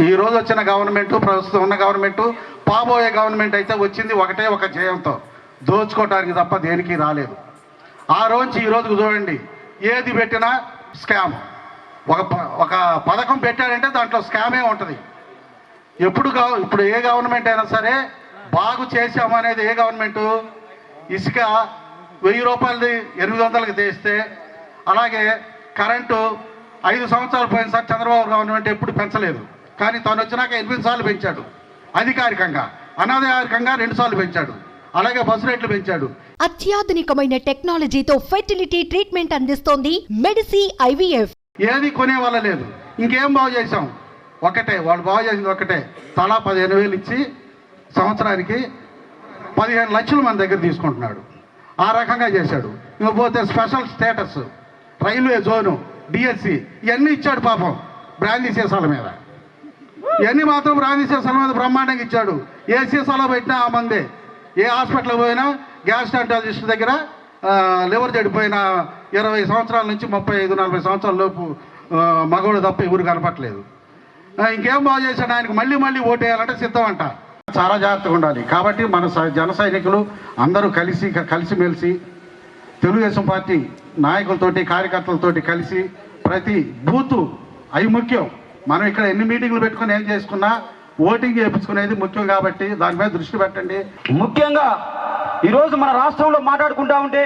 ఈ రోజు వచ్చిన గవర్నమెంట్ ప్రస్తుతం ఉన్న గవర్నమెంట్ పాబోయే గవర్నమెంట్ అయితే వచ్చింది ఒకటే ఒక జయంతో. దోచుకోవటానికి తప్ప దేనికి రాలేదు. ఆ రోజు ఈ రోజుకు చూడండి ఏది పెట్టినా స్కామ్. ఒక ప- ఒక పథకం పెట్టాడంటే దాంట్లో స్కామే ఉంటుంది. ఎప్పుడు ఇప్పుడు ఏ గవర్నమెంట్ అయినా సరే బాగు చేసాము అనేది ఏ గవర్నమెంటు? ఇసుక వెయ్యి రూపాయలది ఎనిమిది వందలకి తీస్తే అలాగే కరెంటు ఐదు సంవత్సరాలు పోయినసారి చంద్రబాబు గవర్నమెంట్ ఎప్పుడు పెంచలేదు. కానీ తను వచ్చినాక ఎనిమిది సార్లు పెంచాడు. అధికారికంగా అనధికారికంగా రెండు సార్లు పెంచాడు. అలాగే బస్సు రేట్లు పెంచాడు. అత్యాధునికమైన టెక్నాలజీతో ఫెర్టిలిటీ ట్రీట్మెంట్ అందిస్తోంది మెడిసి ఐవీఎఫ్. ఏది కొనే వాళ్ళ లేదు. ఇంకేం బాగు చేసాం ఒకటే వాళ్ళు బాగు చేసింది ఒకటే. తలా పదిహేను వేలు ఇచ్చి సంవత్సరానికి పదిహేను లక్షలు మన దగ్గర తీసుకుంటున్నాడు. ఆ రకంగా చేశాడు. ఇకపోతే special status railway zone DSC ఇవన్నీ ఇచ్చాడు పాపం. బ్రాందీ సీసాల మీద. ఇవన్నీ మాత్రం బ్రాందీ సీసాల మీద బ్రహ్మాండంగా ఇచ్చాడు. ఏ సీసాలో పెట్టినా ఆ మందే. ఏ హాస్పిటల్కి పోయినా గ్యాస్ స్టాంటాలజిస్ట్ దగ్గర లివర్ చెడిపోయిన ఇరవై సంవత్సరాల నుంచి ముప్పై ఐదు నలభై సంవత్సరాల లోపు మగవాడు తప్ప ఎవరు కనపట్లేదు ఇంకేం బాగు చేశాడు ఆయనకు మళ్ళీ మళ్ళీ ఓటేయాలంటే సిద్ధం అంట చాలా జాగ్రత్తగా ఉండాలి. కాబట్టి మన జన సైనికులు అందరూ కలిసి కలిసిమెలిసి తెలుగుదేశం పార్టీ నాయకులతోటి కార్యకర్తలతోటి కలిసి ప్రతి బూతు అవి ముఖ్యం మనం ఇక్కడ ఎన్ని మీటింగ్లు పెట్టుకుని ఏం చేసుకున్నా ఓటింగ్ చేయించుకునేది ముఖ్యం కాబట్టి దానిపై దృష్టి పెట్టండి. ముఖ్యంగా ఈరోజు మన రాష్ట్రంలో మాట్లాడుకుంటా ఉంటే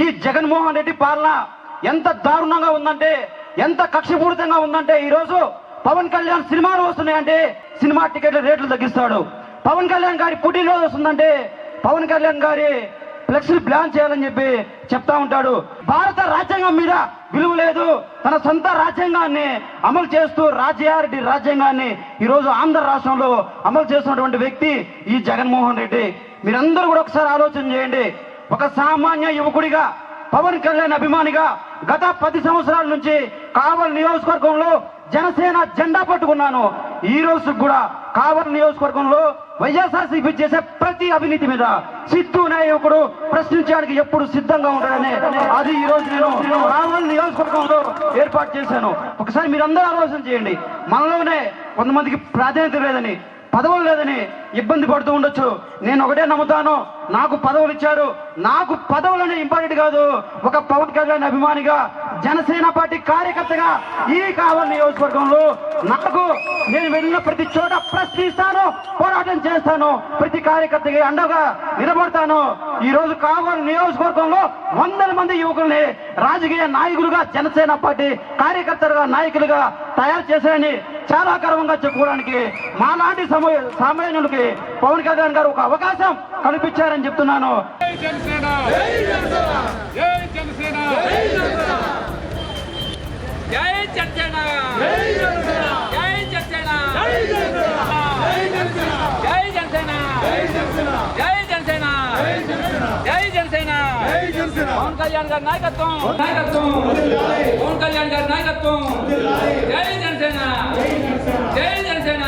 ఈ జగన్మోహన్ రెడ్డి పాలన ఎంత దారుణంగా ఉందంటే ఎంత కక్షపూరితంగా ఉందంటే ఈరోజు పవన్ కళ్యాణ్ సినిమాలు వస్తున్నాయంటే సినిమా టికెట్ల రేట్లు తగ్గిస్తాడు. పవన్ కళ్యాణ్ గారి పుట్టినరోజు వస్తుందంటే పవన్ కళ్యాణ్ గారి ఫ్లెక్సీలు ప్లాన్ చేయాలని చెప్పి చెప్తా ఉంటాడు. భారత రాజ్యాంగం మీద విలువ లేదు. తన సొంత రాజ్యాంగాన్ని అమలు చేస్తూ రాజయారెడ్డి రాజ్యాంగాన్ని ఈరోజు ఆంధ్ర రాష్ట్రంలో అమలు చేస్తున్నటువంటి వ్యక్తి ఈ జగన్మోహన్ రెడ్డి. మీరందరూ కూడా ఒకసారి ఆలోచన చేయండి. ఒక సామాన్య యువకుడిగా పవన్ కళ్యాణ్ అభిమానిగా గత పది సంవత్సరాల నుంచి కావలి నియోజకవర్గంలో జనసేన జెండా పట్టుకున్నాను. ఈ రోజు కూడా కావలి నియోజకవర్గంలో వైఎస్ఆర్సీపీ చేసే ప్రతి అవినీతి మీద సిద్ధు నాయకుడు యువకుడు ప్రశ్నించడానికి ఎప్పుడు సిద్ధంగా ఉంటాడని అది ఈ రోజు నేను కావలి నియోజకవర్గంలో ఏర్పాటు చేశాను. ఒకసారి మీరందరూ ఆలోచన చేయండి. మనలోనే కొంతమందికి ప్రాధాన్యత లేదని పదవులు లేదని ఇబ్బంది పడుతూ ఉండొచ్చు. నేను ఒకటే నమ్ముతాను నాకు పదవులు ఇచ్చారు. నాకు పదవులు అనే ఇంపార్టెంట్ కాదు. ఒక పవన్ కళ్యాణ్ అభిమానిగా జనసేన పార్టీ కార్యకర్తగా ఈ కావలి నియోజకవర్గంలో నాకు నేను వెళ్ళిన ప్రతి చోట ప్రశ్నిస్తాను పోరాటం చేస్తాను ప్రతి కార్యకర్తకి అండగా నిలబడతాను. ఈ రోజు కావలి నియోజకవర్గంలో వందల మంది యువకుల్ని రాజకీయ నాయకులుగా జనసేన పార్టీ కార్యకర్తలుగా నాయకులుగా తయారు చేశారని చాలా గర్వంగా చెప్పుకోవడానికి మాలాంటి సమయ సామాన్యులకి పవన్ కళ్యాణ్ గారు ఒక అవకాశం కల్పించారని చెప్తున్నాను. జనసేన! జనసేన! జనసేన జై జనసేన జై జనసేన జై జనసేన జై జనసేన పవన్ కళ్యాణ్ గారి నాయకత్వం నాయకత్వం పవన్ కళ్యాణ్ గారి నాయకత్వం జై జనసేన జై జనసేన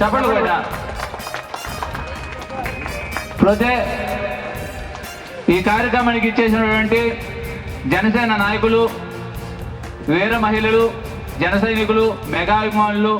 చెప్పండి కూడా. పోతే ఈ కార్యక్రమానికి ఇచ్చేసినటువంటి జనసేన నాయకులు వీర మహిళలు జన సైనికులు మెగా అభిమానులు